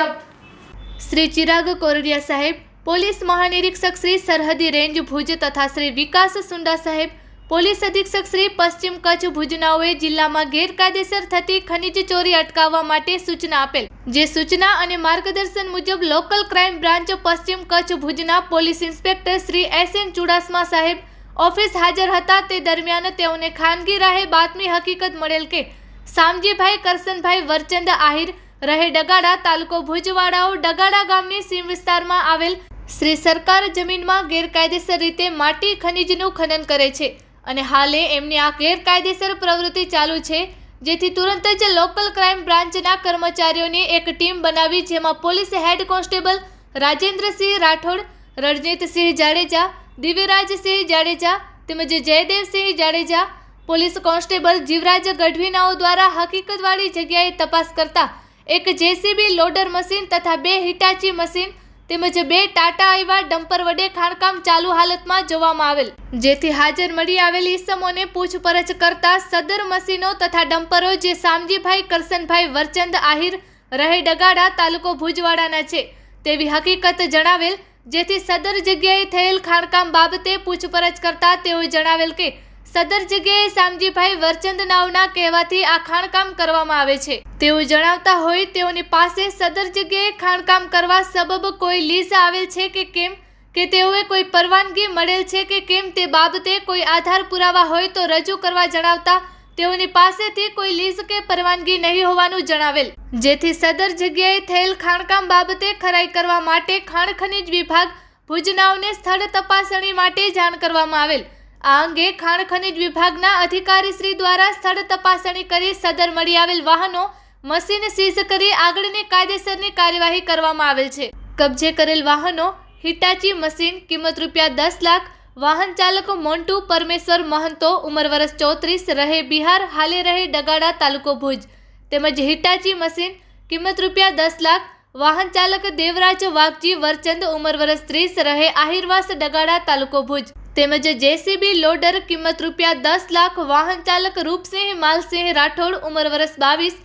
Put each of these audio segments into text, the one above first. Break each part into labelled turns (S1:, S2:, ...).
S1: શ્રી ચિરાગ કોરડિયા સાહેબ, પોલીસ મહાનિરીક્ષક શ્રી સરહદી રેન્જ ભુજ તથા શ્રી વિકાસ સુંડા સાહેબ, પોલીસ અધિક્ષક શ્રી પશ્ચિમ કચ્છ ભુજનાઓએ જિલ્લામાં ગેરકાયદેસર થતી ખનિજ ચોરી અટકાવવા માટે સૂચના આપેલ. જે સૂચના અને માર્ગદર્શન મુજબ લોકલ ક્રાઇમ બ્રાન્ચ પશ્ચિમ કચ્છ ભુજના police inspector Shri S N Chudasama સાહેબ ઓફિસ હાજર હતા તે દરમિયાન તેઓને ખાનગી રાહે બાતમી હકીકત મળેલ કે સામજીભાઈ કરસનભાઈ વરચંદ આહિર રહે ડગાડા તાલુકો ભુજવાડાઓ ડગાડા ગામની સીમ વિસ્તારમાં આવેલ શ્રી સરકાર જમીનમાં ગેરકાયદેસર રીતે માટી ખનીજનું ખનન કરે છે અને હાલે એમની આ ગેરકાયદેસર પ્રવૃત્તિ ચાલુ છે, જેથી તુરંત જ લોકલ ક્રાઇમ બ્રાન્ચના કર્મચારીઓની એક ટીમ બનાવી જેમાં police head constable Rajendrasinh Rathod, Ranjitsinh Jadeja, Divyarajsinh Jadeja તેમજ જયદેવસિંહ જાડેજા, પોલીસ કોન્સ્ટેબલ જીવરાજ ગઢવીનાઓ દ્વારા હકીકતવાળી જગ્યાએ તપાસ કરતા એક જેસીબી લોડર મશીન તથા બે હિટાચી મશીન તેમજ બે ટાટા એવા ડમ્પર વડે ખાણકામ ચાલુ હાલતમાં જોવામાં આવેલ. જેથી હાજર મળી આવેલ ઈસમોને પૂછપરછ કરતા સદર મશીનો તથા ડમ્પરો જે સામજીભાઈ કરસનભાઈ વરચંદ આહિર રહે ડગાડા તાલુકો ભુજવાડાના છે તેવી હકીકત જણાવેલ, જેથી સદર જગ્યાએ થયેલ ખાણકામ બાબતે પૂછપરછ કરતા તેઓએ જણાવેલ કે સદર જગ્યાએ સામજીભાઈ વરચંદ નાવના કહેવાથી આ ખાણકામ કરવામાં આવે છે. તેઓ જણાવતા હોય તેઓની પાસે સદર જગ્યાએ ખાણકામ કરવા સબબ કોઈ લીઝ આવેલ છે કે કેમ? કે તેઓએ કોઈ પરવાનગી મળેલ છે કે કેમ તે બાબતે કોઈ આધાર પુરાવા હોય તો રજૂ કરવા જણાવતા તેઓની પાસેથી કોઈ લીઝ કે પરવાનગી નહીં હોવાનું જણાવેલ. જેથી સદર જગ્યાએ થયેલ ખાણકામ બાબતે ખરાઈ કરવા માટે ખાણ ખનીજ વિભાગ ભુજનાઓને સ્થળ તપાસણી માટે જાણ કરવામાં આવેલ. આ અંગે ખાણ ખનીજ વિભાગના અધિકારીશ્રી દ્વારા સ્થળ તપાસણી કરી સદર મળી આવેલ વાહનો મશીન સીઝ કરી આગળની કાયદેસરની કાર્યવાહી કરવામાં આવેલ છે. કબજે કરેલ વાહનો હિટાચી મશીન કિંમત રૂપિયા દસ લાખ, વાહન ચાલક મોન્ટુ પરમેશ્વર મહંતો ઉંમર વર્ષ ચોત્રીસ, રહે બિહાર, હાલે રહે ડગાડા તાલુકો ભુજ. તેમજ હિટાચી મશીન કિંમત રૂપિયા દસ લાખ, વાહન ચાલક દેવરાજ વાઘજી વરચંદ ઉંમર વર્ષ ત્રીસ, રહે આહિરવાસ ડગાડા તાલુકો ભુજ. તેમજ જેસીબી લોડર કિંમત રૂપિયા દસ લાખ વાહન ચાલક રૂપસિંહ માલસિંહ રાઠોડ ઉંમર વર્ષ બાવીસ,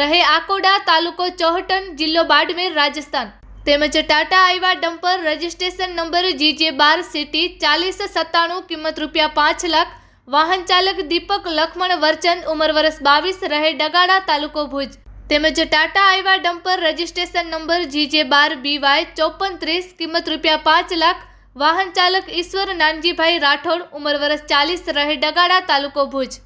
S1: રહે આકોડા તાલુકો ચોહટન જિલ્લો બાડમેર, રાજસ્થાન. તેમજ Tata Hyva dumper registration number GJ બાર સિટી ચાલીસ સત્તાણું, કિંમત રૂપિયા પાંચ લાખ. વાહન ચાલક દીપક લખમણ વરચંદ ઉંમર વર્ષ બાવીસ, રહે ડગાડા તાલુકો ભુજ. તેમજ Tata Hyva dumper registration number GJ બાર બીવાય ચોપન ત્રીસ, કિંમત રૂપિયા પાંચ લાખ. વાહન ચાલક ઈશ્વર નાનજીભાઈ રાઠોડ ઉંમર વર્ષ ચાલીસ રહે ડગાડા તાલુકો ભુજ.